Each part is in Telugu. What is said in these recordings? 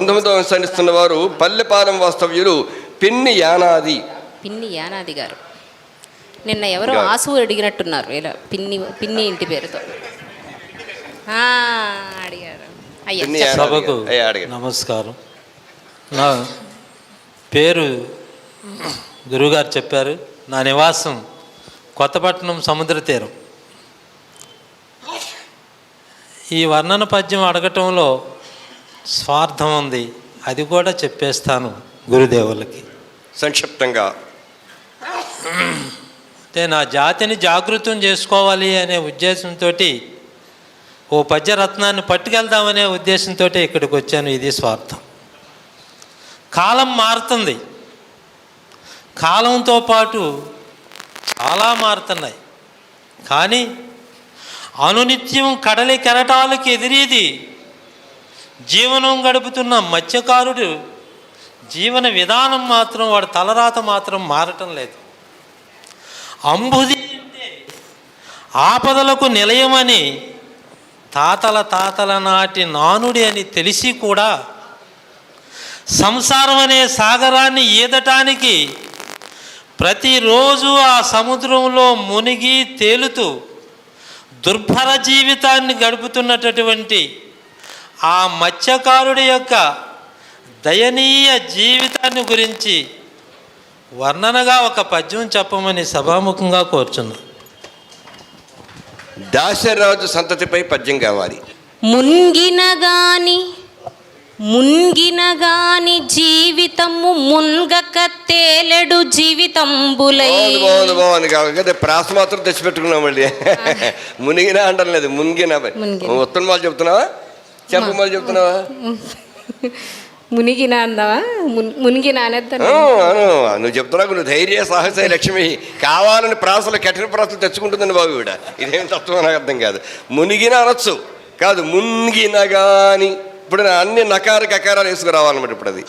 పంతొమ్మిదవ అంశాన్ని ఇస్తున్న వారు పల్లెపాలెం వాస్తవ్యులు పెన్ని యానాది. పిన్ని యానాది గారు. నిన్న ఎవరో. ఆసు అడిగినట్టున్నారు. ఇలా పిన్ని పిన్ని ఇంటి పేరుతో. అడిగారు. అయ్యా పిన్ని చెప్పండి. యానాది సభకు. నమస్కారం. నా పేరు గురువుగారు చెప్పారు. నా నివాసం కొత్తపట్నం సముద్ర తీరం. ఈ వర్ణన పద్యం అడగటంలో స్వార్థం ఉంది. అది కూడా చెప్పేస్తాను గురుదేవులకి. సంక్షిప్తంగా. అంటే నా జాతిని జాగృతం చేసుకోవాలి అనే ఉద్దేశంతో ఓ పద్యరత్నాన్ని పట్టుకెళ్దామనే ఉద్దేశంతో ఇక్కడికి వచ్చాను. ఇది స్వార్థం. కాలం మారుతుంది. కాలంతో పాటు చాలా మారుతున్నాయి. కానీ అనునిత్యం కడలి కెరటాలకు ఎదిరేది జీవనం గడుపుతున్న మత్స్యకారుడు జీవన విధానం మాత్రం వాడు తలరాత మాత్రం మారటం లేదు. అంబుది అంటే ఆపదలకు నిలయమని తాతల తాతల నాటి నానుడి అని తెలిసి కూడా సంసారం అనే సాగరాన్ని ఈదటానికి ప్రతిరోజు ఆ సముద్రంలో మునిగి తేలుతూ దుర్భర జీవితాన్ని గడుపుతున్నటటువంటి ఆ మత్స్యకారుడి యొక్క దయనీయ జీవితాన్ని గురించి వర్ణనగా ఒక పద్యం చెప్పమని సభాముఖంగా కోరుచున్నా. దాశరాజు సంతతిపై పద్యం కావాలి. మున్గిన గాని మున్గిన గాని జీవితము మున్గక తేలెడు జీవితంబులై. బాగుంది బాగుంది బాగుంది. కాబట్టి ప్రాస మాత్రం తెచ్చిపెట్టుకున్నాం మళ్ళీ మునిగినా అంటం లేదు మునిగినా. మునిగిన. ఉత్తమ వాళ్ళు చెప్తున్నావా? చెప్పమని చెప్తున్నావా? మునిగిన అందావా మున్- మునిగిన అనేద్దాను నువ్వు చెప్తున్నావు నువ్వు ధైర్య సాహస లక్ష్మి. కావాలని ప్రాసలు కఠిన ప్రాసలు తెచ్చుకుంటుందని బాబు ఈవిడ. ఇదేం తత్వం నాకు అర్థం కాదు. మునిగిన అనొచ్చు. కాదు మునిగిన గాని. ఇప్పుడు అన్ని నకార కకారాలు వేసుకురావాలన్నమాట ఇప్పుడు అది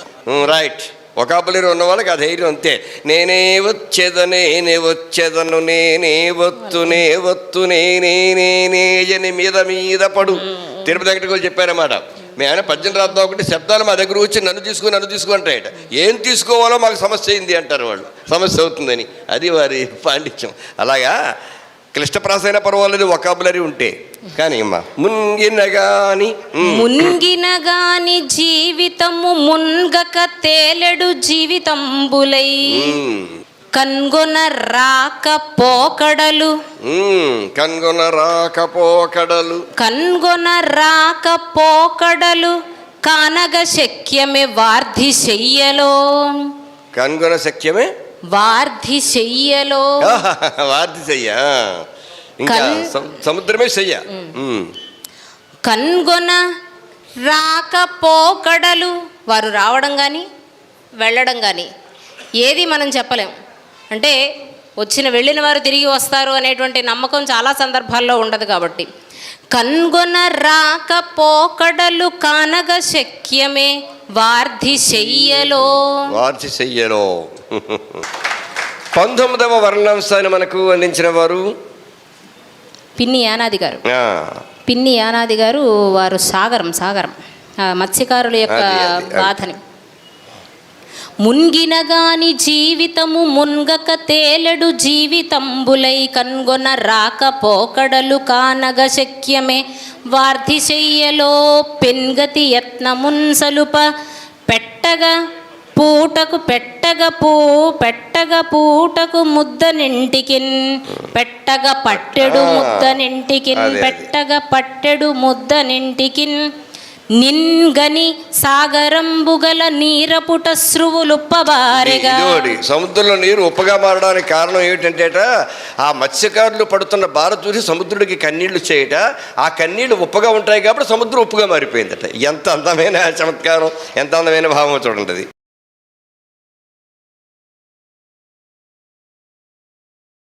రైట్. ఒకాపలేరు ఉన్న వాళ్ళకి ఆ ధైర్యం అంతే. నేనే వచ్చేద నేనే వచ్చేదను నేనే వత్తు నే వత్తు నేనే నేనే అని మీద మీద పడు. తిరుపతి వెంకటగోలు చెప్పారన్నమాట. మేము ఆయన పద్యం రాద్దాం ఒకటి శబ్దాలు మా దగ్గర వచ్చి నన్ను తీసుకుని నన్ను తీసుకుని అంటాయట ఏం తీసుకోవాలో మాకు సమస్య అయింది అంటారు వాళ్ళు. సమస్య అవుతుందని. అది వారి పాండిత్యం. అలాగా? క్లిష్టప్రాస అయినా పర్వాలేదు ఒకాబులరీ ఉంటే. కానీ అమ్మా మున్గినగాని ఉమ్, మున్గిన గాని జీవితము మున్గక తేలెడు జీవితంబులై. కన్గొన రాక పోకడలు. కనుగొన రాకపోకడలు కన్గొన రాక పోకడలు. కానగ శక్యమే వార్ధి చెయ్యలో కనుగొన శక్యమే వార్ధి చెయ్యలో. వార్తి చెయ్య. ఇంకా సముద్రమే ఉమ్. కన్గొన రాక పోకడలు. వారు రావడం కానీ వెళ్ళడం కానీ ఏది మనం చెప్పలేం. అంటే వచ్చిన వెళ్ళిన వారు తిరిగి వస్తారు అనేటువంటి నమ్మకం చాలా సందర్భాల్లో ఉండదు కాబట్టి. కన్గొన రాక పోకడలు కానగ శక్యమే వార్ధి చెయ్యలో వార్చి చెయ్యలో పంతొమ్మిదవ వర్ణాంశాన్ని మనకు అందించిన వారు పిన్ని యానాది గారు. పిన్ని యానాది గారు వారు సాగరం సాగరం. మత్స్యకారుల యొక్క. బాధని. మున్గిన గాని జీవితము మున్గక తేలెడు జీవితంబులై కన్గొన రాక పోకడలు కానగ శక్యమే వార్ధి చెయ్యలో పెన్గతి యత్నమున్ సలుప పెట్టగా పూటకు పెట్టగ పూ పెట్టగ పూటకు ముద్ద నింటికిన్ పెట్టగ పట్టెడు ముద్ద నింటికిన్. పెట్టగ పట్టెడు ముద్ద నింటికిన్ నిన్గని సాగరంబుగల నీరపుట శృవులుప్పబారెగా ఇదిగోటి సముద్రంలో నీరు ఉప్పగా మారడానికి కారణం ఏమిటంటే ఆ మత్స్యకారులు పడుతున్న బార చూసి సముద్రుడికి కన్నీళ్ళు చేయట ఆ కన్నీళ్ళు ఉప్పగా ఉంటాయి కాబట్టి సముద్రం ఉప్పుగా మారిపోయిందట. ఎంత అందమైన చమత్కారం ఎంత అందమైన భావం చూడండి